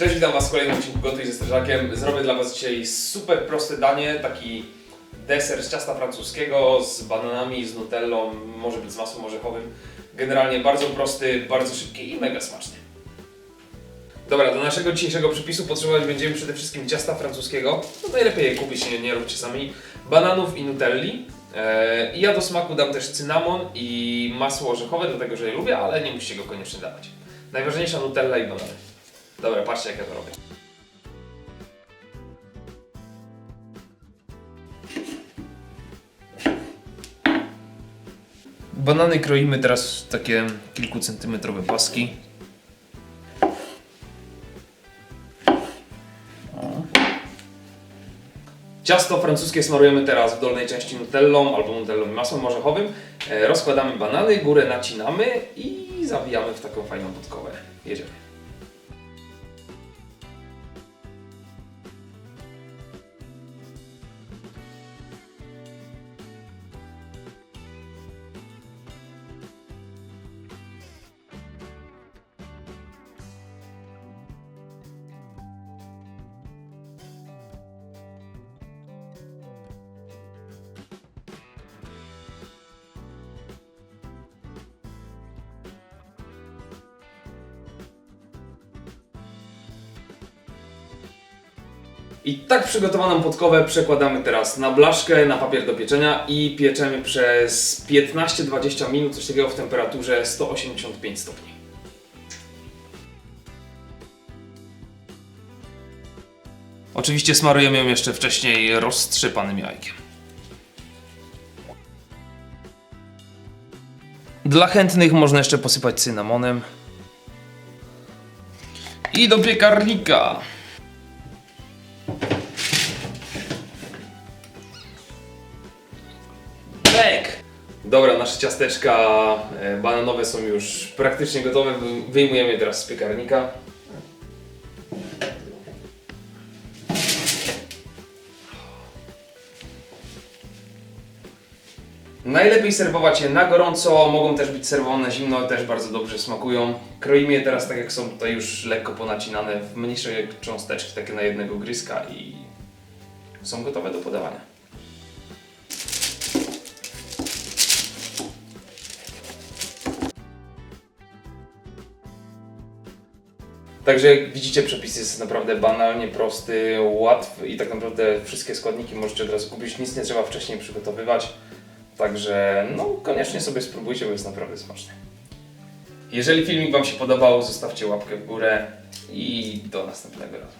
Cześć, witam Was w kolejnym odcinku Gotuj ze Strażakiem. Zrobię dla Was dzisiaj super proste danie, taki deser z ciasta francuskiego, z bananami, z nutellą, może być z masłem orzechowym. Generalnie bardzo prosty, bardzo szybki i mega smaczny. Dobra, do naszego dzisiejszego przepisu potrzebować będziemy przede wszystkim ciasta francuskiego. No najlepiej je kupić, nie, nie róbcie sami. Bananów i nutelli. Eee, ja do smaku dam też cynamon i masło orzechowe, dlatego że je lubię, ale nie musicie go koniecznie dawać. Najważniejsza nutella i banany. Dobra, patrzcie jak ja to robię. Banany kroimy teraz w takie kilkucentymetrowe paski. Ciasto francuskie smarujemy teraz w dolnej części nutellą albo nutellą i masłem orzechowym. E, Rozkładamy banany, górę nacinamy i zawijamy w taką fajną podkowę. Jedziemy. I tak przygotowaną podkowę przekładamy teraz na blaszkę, na papier do pieczenia i pieczemy przez 15-20 minut, coś takiego w temperaturze 185 stopni. Oczywiście smarujemy ją jeszcze wcześniej roztrzepanym jajkiem. Dla chętnych można jeszcze posypać cynamonem. I do piekarnika. Dobra, nasze ciasteczka e, bananowe są już praktycznie gotowe. Wy- Wyjmujemy je teraz z piekarnika. Najlepiej serwować je na gorąco, mogą też być serwowane zimno, też bardzo dobrze smakują. Kroimy je teraz tak jak są tutaj już lekko ponacinane w mniejsze cząsteczki, takie na jednego gryzka i są gotowe do podawania. Także jak widzicie przepis jest naprawdę banalnie prosty, łatwy i tak naprawdę wszystkie składniki możecie od razu kupić, nic nie trzeba wcześniej przygotowywać. Także no koniecznie sobie spróbujcie, bo jest naprawdę smaczny. Jeżeli filmik Wam się podobał, zostawcie łapkę w górę i do następnego razu.